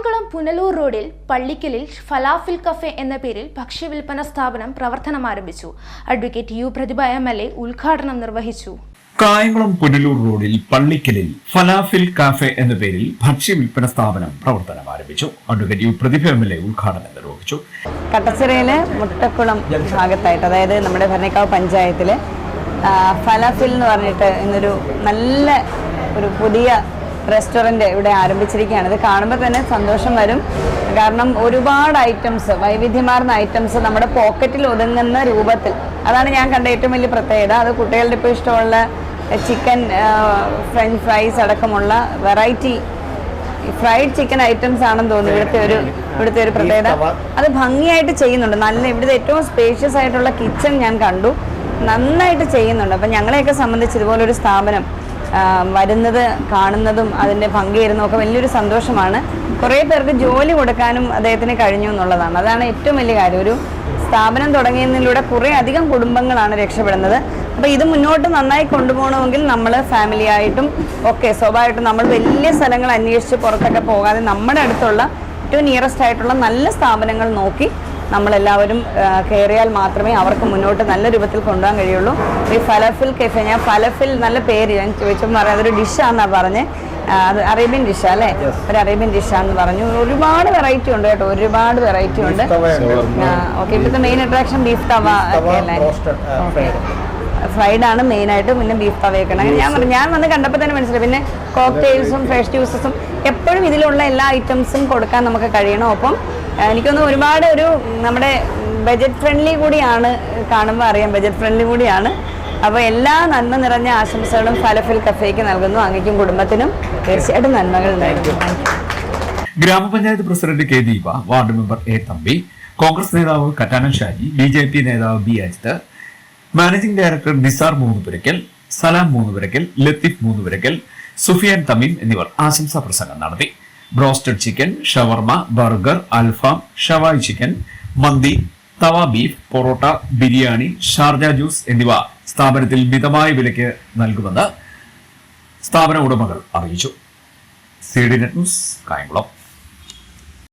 കായംകുളം പുനലൂർ റോഡിൽ പള്ളിക്കലിൽ ഫലാഫിൽ കഫെ എന്ന പേരിൽ ഭക്ഷ്യവിൽപ്പന സ്ഥാപനം പ്രവർത്തനം ആരംഭിച്ചു. Advocate U Prathibha M L A ഉദ്ഘാടനം നിർവഹിച്ചു. കായംകുളം പുനലൂർ റോഡിൽ പള്ളിക്കലിൽ ഫലാഫിൽ കാഫെ എന്ന പേരിൽ ഭക്ഷ്യ വിൽപ്പന സ്ഥാപനം പ്രവർത്തനം ആരംഭിച്ചു. Advocate U Prathibha M L A ഉദ്ഘാടനം നിർവഹിച്ചു. കട്ടച്ചിറയിലെ മുട്ടക്കുളം ഭാഗത്തായിട്ട് അതായത് നമ്മുടെ ഭരണക്കാവ് പഞ്ചായത്തിലെ ഫലാഫിൽ എന്ന് പറഞ്ഞിട്ട് ഇന്നൊരു നല്ല ഒരു പുതിയ റെസ്റ്റോറന്റ് ഇവിടെ ആരംഭിച്ചിരിക്കുകയാണ്. ഇത് കാണുമ്പോൾ തന്നെ സന്തോഷം വരും. കാരണം ഒരുപാട് ഐറ്റംസ് വൈവിധ്യമാർന്ന ഐറ്റംസ് നമ്മുടെ പോക്കറ്റിൽ ഒതുങ്ങുന്ന രൂപത്തിൽ. അതാണ് ഞാൻ കണ്ട ഏറ്റവും വലിയ പ്രത്യേകത. അത് കുട്ടികളുടെ ഇപ്പോൾ ഇഷ്ടമുള്ള ചിക്കൻ ഫ്രഞ്ച് ഫ്രൈസ് അടക്കമുള്ള വെറൈറ്റി ഫ്രൈഡ് ചിക്കൻ ഐറ്റംസ് ആണെന്ന് തോന്നുന്നു ഇവിടുത്തെ ഒരു ഇവിടുത്തെ ഒരു പ്രത്യേകത. അത് ഭംഗിയായിട്ട് ചെയ്യുന്നുണ്ട്. നല്ല ഇവിടുത്തെ ഏറ്റവും സ്പേഷ്യസ് ആയിട്ടുള്ള കിച്ചൺ ഞാൻ കണ്ടു. നന്നായിട്ട് ചെയ്യുന്നുണ്ട്. അപ്പം ഞങ്ങളെയൊക്കെ സംബന്ധിച്ച് ഇതുപോലൊരു സ്ഥാപനം വരുന്നത് കാണുന്നതും അതിന്റെ പങ്കുചേരുന്നതും ഒക്കെ വലിയൊരു സന്തോഷമാണ്. കുറേ പേർക്ക് ജോലി കൊടുക്കാനും അദ്ദേഹത്തിന് കഴിഞ്ഞു എന്നുള്ളതാണ്. അതാണ് ഏറ്റവും വലിയ കാര്യം. ഒരു സ്ഥാപനം തുടങ്ങിയതിലൂടെ കുറേ അധികം കുടുംബങ്ങളാണ് രക്ഷപ്പെടുന്നത്. അപ്പോൾ ഇത് മുന്നോട്ട് നന്നായി കൊണ്ടുപോകണമെങ്കിൽ നമ്മൾ ഫാമിലി ആയിട്ടും ഒക്കെ സ്വാഭാവികമായിട്ടും നമ്മൾ വലിയ സ്ഥലങ്ങൾ അന്വേഷിച്ച് പുറത്തൊക്കെ പോകാതെ നമ്മുടെ അടുത്തുള്ള ഏറ്റവും നിയറസ്റ്റ് ആയിട്ടുള്ള നല്ല സ്ഥാപനങ്ങൾ നോക്കി നമ്മളെല്ലാവരും കയറിയാൽ മാത്രമേ അവർക്ക് മുന്നോട്ട് നല്ല രൂപത്തിൽ കൊണ്ടുപോകാൻ കഴിയുള്ളൂ. ഈ ഫലഫിൽ കെഫെ ഞാൻ ഫലഫിൽ നല്ല പേര് ഞാൻ ചോദിച്ചപ്പോൾ പറയാം അതൊരു ഡിഷാന്നാണ് പറഞ്ഞ്. അത് അറേബ്യൻ ഡിഷാ അല്ലേ? ഒരു അറേബ്യൻ ഡിഷാന്ന് പറഞ്ഞു. ഒരുപാട് വെറൈറ്റി ഉണ്ട് കേട്ടോ ഒരുപാട് വെറൈറ്റി ഉണ്ട്. ഓക്കെ ഇപ്പോഴത്തെ മെയിൻ അട്രാക്ഷൻ ബീഫ് തവ ഒക്കെ അല്ലേ? ഫ്രൈഡ് ആണ് മെയിൻ ആയിട്ട് പിന്നെ ബീഫ് തവയൊക്കെ ഉണ്ട്. അങ്ങനെ ഞാൻ പറഞ്ഞു ഞാൻ വന്ന് കണ്ടപ്പോൾ തന്നെ മനസ്സിലായി. പിന്നെ കോക്ടെയിൽസും ഫ്രഷ് ജ്യൂസസും എപ്പോഴും ഇതിലുള്ള എല്ലാ ഐറ്റംസും കൊടുക്കാൻ നമുക്ക് കഴിയണം. ഒപ്പം എനിക്കൊന്ന് ഒരുപാട് ഒരു നമ്മുടെ ബജറ്റ് ഫ്രണ്ട്ലി കൂടിയാണ് കാണുമ്പോൾ അറിയാം ബജറ്റ് ഫ്രണ്ട്ലി കൂടിയാണ്. അപ്പോൾ എല്ലാ നന്മ നിറഞ്ഞ ആശംസകളും ഫലഫിൽ കഫേക്ക് നൽകുന്നു. അങ്ങേക്കും കുടുംബത്തിനും തീർച്ചയായിട്ടും നന്മകൾ ഉണ്ടായിരിക്കും ഗ്രാമപഞ്ചായത്ത് president K Deepa ward member A Thampi Congress നേതാവ് Kattanam Shaji B J P നേതാവ് B Ajith managing director Nisar Moonnupurackal Salam Moonnupurackal Latheef Moonnupurackal Sufiyan Thameem എന്നിവർ ആശംസാ പ്രസംഗം നടത്തി. Broasted chicken shawarma burger alfaham shawaya chicken mandi tawa beef porotta biryani Sharjah juice എന്നിവ സ്ഥാപനത്തിൽ മിതമായ വിലയ്ക്ക് നൽകുമെന്ന് സ്ഥാപന ഉടമകൾ അറിയിച്ചു. C D news Kayamkulam.